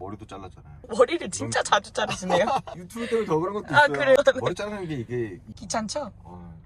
머리도 잘랐잖아요. 머리를 진짜 자주 자르시네요. 유튜브 때문에 더 그런 것도 아, 있어요. 그래요? 머리 자르는 게 이게 귀찮죠? 어,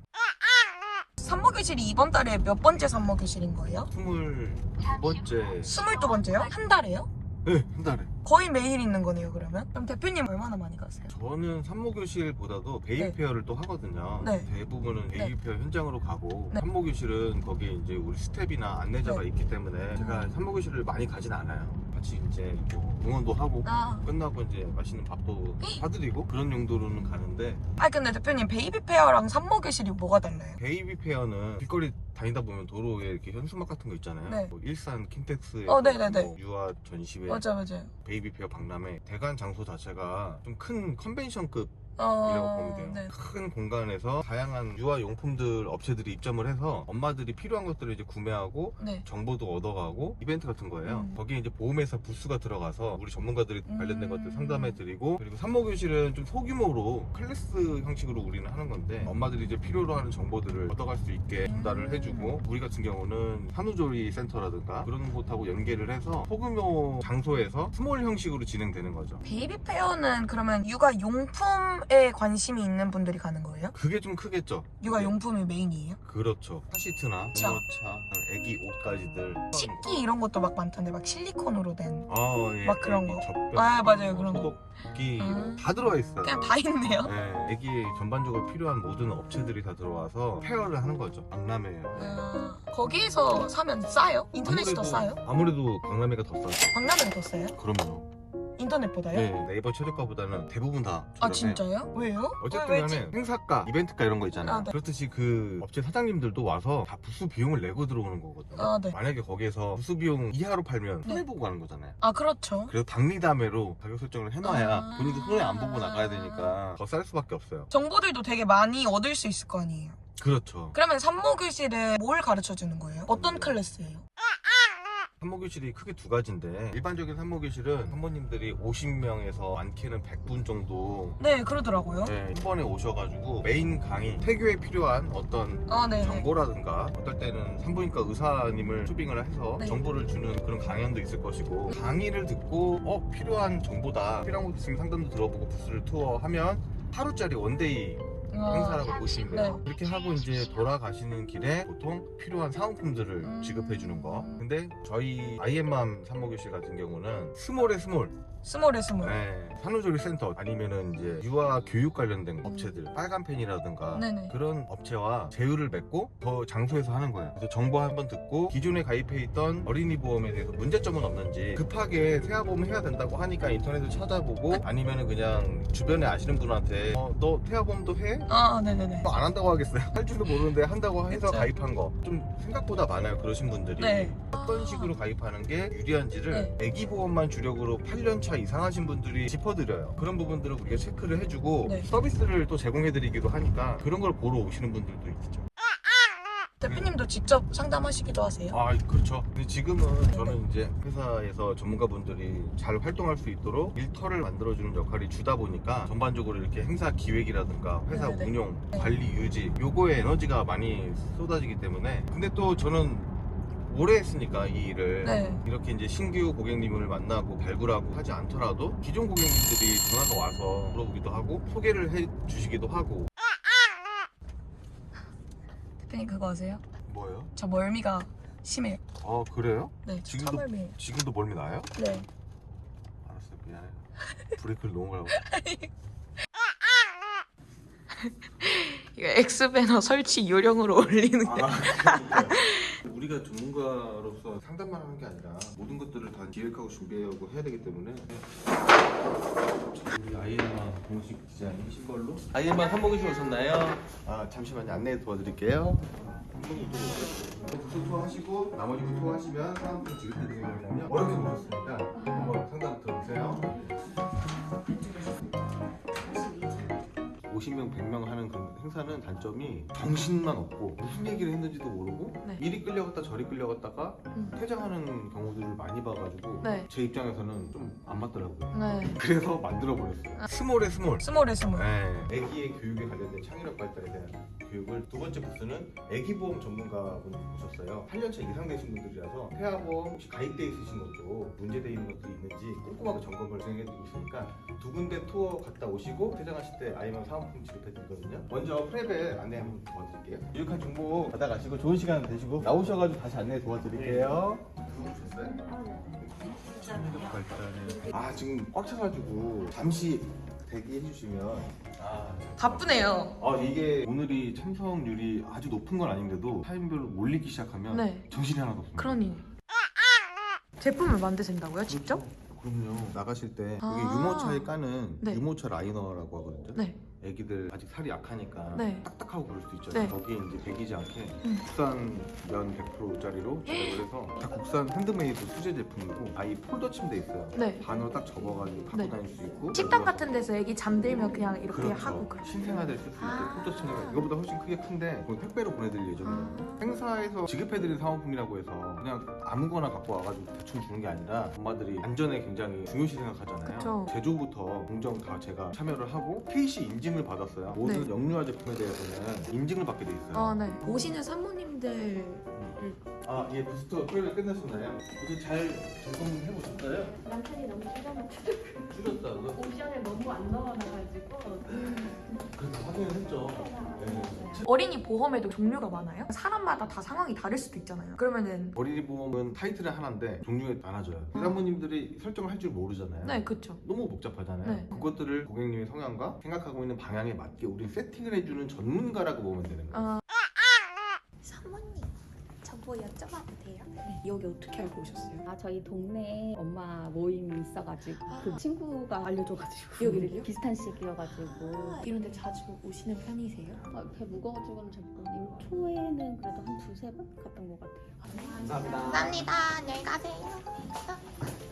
산모교실이 이번 달에 몇 번째 산모교실인 거예요? 스물 두 번째. 스물두 번째요? 한 달에요? 네, 한 달에. 거의 매일 있는 거네요 그러면? 그럼 대표님 얼마나 많이 가세요? 저는 산모교실보다도 베이비페어를 또 하거든요. 네. 대부분은 베이비페어 현장으로 가고 네. 산모교실은 거기에 이제 우리 스텝이나 안내자가 네. 있기 때문에 제가 산모교실을 많이 가진 않아요. 같이 이제 뭐 응원도 하고 아, 끝나고 이제 맛있는 밥도 사드리고 그런 용도로는 가는데 아 근데 대표님 베이비 페어랑 산모교실이 뭐가 달라요? 베이비 페어는 길거리 다니다 보면 도로에 이렇게 현수막 같은 거 있잖아요. 네. 뭐 일산 킨텍스에 어, 네네네. 뭐 유아 전시회 맞아 맞아. 베이비 페어 박람회 대관 장소 자체가 좀 큰 컨벤션급 이라고 어, 보면 돼요. 네. 큰 공간에서 다양한 유아 용품들 업체들이 입점을 해서 엄마들이 필요한 것들을 이제 구매하고 네. 정보도 얻어가고 이벤트 같은 거예요. 음. 거기에 이제 보험회사 부스가 들어가서 우리 전문가들이 관련된 음. 것들 상담해드리고 그리고 산모교실은 좀 소규모로 클래스 형식으로 우리는 하는 건데 엄마들이 이제 필요로 하는 정보들을 얻어갈 수 있게 전달을 음. 해주고 우리 같은 경우는 산후조리 센터라든가 그런 곳하고 연계를 해서 소규모 장소에서 스몰 형식으로 진행되는 거죠. 베이비 페어는 그러면 육아 용품 에 관심이 있는 분들이 가는 거예요? 그게 좀 크겠죠. 육아 용품이 메인이에요? 그렇죠. 카시트나 그쵸. 부모차, 애기 옷까지들. 식기 이런 것도 막 많던데 막 실리콘으로 된 아, 예. 막 그런 애기 거. 젖병, 아, 맞아요. 그런 거. 소독기 음. 다 들어와 있어요. 그냥 다 있네요. 네, 애기 전반적으로 필요한 모든 업체들이 다 들어와서 페어를 하는 거죠. 박람회예요. 아, 거기에서 사면 싸요? 인터넷이 더 싸요? 아무래도 박람회가 더 싸죠. 박람회가 더 싸요? 그럼요. 인터넷보다요? 네, 네이버 최저가보다는 대부분 다 아 저렴해. 진짜요? 왜요? 어쨌든 왜, 간에 행사가, 이벤트가 이런 거 있잖아요. 아, 네. 그렇듯이 그 업체 사장님들도 와서 다 부수 비용을 내고 들어오는 거거든요. 아, 네. 만약에 거기에서 부수 비용 이하로 팔면 네. 손해보고 가는 거잖아요. 아 그렇죠. 그래서 박리담회로 가격 설정을 해놔야 아. 본인도 손해 안 보고 나가야 되니까 더 쌀 수밖에 없어요. 정보들도 되게 많이 얻을 수 있을 거 아니에요. 그렇죠. 그러면 산모 교실은 뭘 가르쳐 주는 거예요? 어떤 클래스예요? 산모교실이 크게 두 가지인데 일반적인 산모교실은 산모님들이 50명에서 많게는 100분 정도 네 그러더라고요. 네, 한 번에 오셔가지고 메인 강의 태교에 필요한 어떤 아 네네. 정보라든가 어떨 때는 산부인과 의사님을 초빙을 해서 네. 정보를 주는 그런 강연도 있을 것이고 강의를 듣고 어 필요한 정보다 필요한 것 있으면 상담도 들어보고 부스를 투어하면 하루짜리 원데이 아, 행사라고 보시면 돼요. 네. 이렇게 하고 이제 돌아가시는 길에 보통 필요한 사은품들을 음. 지급해 주는 거. 근데 저희 아이엠맘 산모교실 같은 경우는 스몰에 스몰, 스몰에 스몰. 네, 산후조리 센터 아니면은 이제 유아 교육 관련된 업체들, 빨간 펜이라든가 음. 네네. 그런 업체와 제휴를 맺고 더 장소에서 하는 거예요. 그래서 정보 한번 듣고 기존에 가입해 있던 어린이 보험에 대해서 문제점은 없는지 급하게 태아보험 해야 된다고 하니까 인터넷을 찾아보고 아니면은 그냥 주변에 아시는 분한테 어, 너 태아보험도 해? 아 네네네. 뭐안 한다고 하겠어요. 할 줄도 모르는데 한다고 해서 그쵸. 가입한 거. 좀 생각보다 많아요. 그러신 분들이. 네. 어떤 식으로 가입하는 게 유리한지를 애기 보험만 주력으로 8년 차 이상 하신 분들이 짚어드려요. 그런 부분들을 우리가 체크를 해주고 네. 서비스를 또 제공해드리기도 하니까 그런 걸 보러 오시는 분들도 있죠. 대표님도 직접 상담하시기도 하세요? 아 그렇죠. 근데 지금은 저는 이제 회사에서 전문가분들이 잘 활동할 수 있도록 일터를 만들어주는 역할이 주다 보니까 전반적으로 이렇게 행사 기획이라든가 회사 네네네. 운용, 네. 관리 유지 요거에 에너지가 많이 쏟아지기 때문에 근데 또 저는 오래 했으니까 이 일을 네. 이렇게 이제 신규 고객님을 만나고 발굴하고 하지 않더라도 기존 고객님들이 전화가 와서 물어보기도 하고 소개를 해 주시기도 하고 대표님 그거 아세요? 뭐예요? 저 멀미가 심해요. 아 그래요? 네, 저 지금도- 차멀미예요. 지금도 멀미 나요? 네. 알았어요 미안해 브레이크를 너무 밟고 이거 엑스배너 설치 요령으로 올리는 거. 아, 우리가 전문가로서 상담만 하는 게 아니라 모든 것들을 다 기획하고 준비하고 해야 되기 때문에 우리 아이엠만 공식 디자인이신 걸로? 아이엠만 한복이시 오셨나요? 아 잠시만요. 안내 도와드릴게요. 부수 투어하시고 나머지 부 투어하시면 사람들 지급해 드리는 거냐면 어렵게 보셨으니까 한번 상담 들어보세요 50명, 100명 하는 그런 행사는 단점이 정신만 없고 무슨 얘기를 했는지도 모르고 네. 이리 끌려갔다 저리 끌려갔다가 음. 퇴장하는 경우들을 많이 봐가지고 네. 제 입장에서는 좀 안 맞더라고요. 네. 그래서 만들어 버렸어요. 스몰에 스몰. 스몰에 스몰. 네. 아기의 교육에 관련된 창의력 발달에 대한 교육을 두 번째 부스는 아기보험 전문가분 오셨어요. 8년차 이상 되신 분들이라서 태아보험 혹시 가입돼 있으신 것도 문제돼 있는 것들이 있는지 꼼꼼하게 점검을 진행해드리고 있으니까 두 군데 투어 갔다 오시고 퇴장하실 때 아이만 사 은품 지급해드리거든요. 먼저 프랩에 안내 한번 도와드릴게요. 유익한 정보 받아가시고 좋은 시간 되시고 나오셔가지고 다시 안내 도와드릴게요. 들어오셨어요? 발달에 아 지금 꽉 차가지고 잠시 대기해 주시면 아 바쁘네요. 아 이게 오늘이 참석률이 아주 높은 건 아닌데도 타임별로 몰리기 시작하면 네. 정신이 하나도 없습니다. 그러니. 제품을 만드신다고요? 직접? 그럼요. 나가실 때 아. 이게 유모차에 까는 네. 유모차 라이너라고 하거든요. 네. 애기들 아직 살이 약하니까 네. 딱딱하고 그럴 수 있잖아요. 네. 거기에 이제 배기지 않게 음. 국산 면 100%짜리로 제작을 해서 다 국산 핸드메이드 수제 제품이고 아이 폴더 침대 있어요. 네. 반으로 딱 접어가지고 갖고 네. 다닐 수 있고 식당 같은 데서 애기 잠들면 그냥 이렇게 그렇죠. 하고 그래. 신생아들 쓸수 있게 아. 폴더 침대가 이거보다 훨씬 크게 큰데 그걸 택배로 보내드릴 예정이에요. 아. 행사에서 지급해드린 사은품이라고 해서 그냥 아무거나 갖고 와가지고 대충 주는 게 아니라 엄마들이 안전에 굉장히 중요시 생각하잖아요. 그쵸. 제조부터 공정 다 제가 참여를 하고 KC 인증 을 받았어요. 모든 네. 영유아 제품에 대해서는 인증을 받게 돼 있어요. 아, 네. 오시는 산모님들 아, 예, 부스터 토요일 끝났었나요? 이제 잘 점검해 보셨어요? 남편이 너무 줄여놓고 줄였다고요? 옵션을 너무 안 넣어놔가지고 그래서 확인을 했죠. 네. 어린이 보험에도 종류가 많아요? 사람마다 다 상황이 다를 수도 있잖아요. 그러면은 어린이 보험은 타이틀이 하나인데 종류에 나눠져요. 사모님들이 설정을 할 줄 모르잖아요. 네, 그쵸. 너무 복잡하잖아요. 네. 그것들을 고객님의 성향과 생각하고 있는 방향에 맞게 우리 세팅을 해주는 전문가라고 보면 되는 거예요. 아, 사모님, 저 뭐 여쭤봐도 돼요? 여기 어떻게 알고 오셨어요? 아 저희 동네에 엄마 모임이 있어가지고 아. 그 친구가 알려줘가지고 여기를요? 비슷한 시기여가지고 이런 데 자주 오시는 편이세요? 아, 배 무거워지고는 잘 모르겠는데 초에는 그래도 한 두세 번 갔던 것 같아요 감사합니다. 감사합니다. 안녕히 가세요.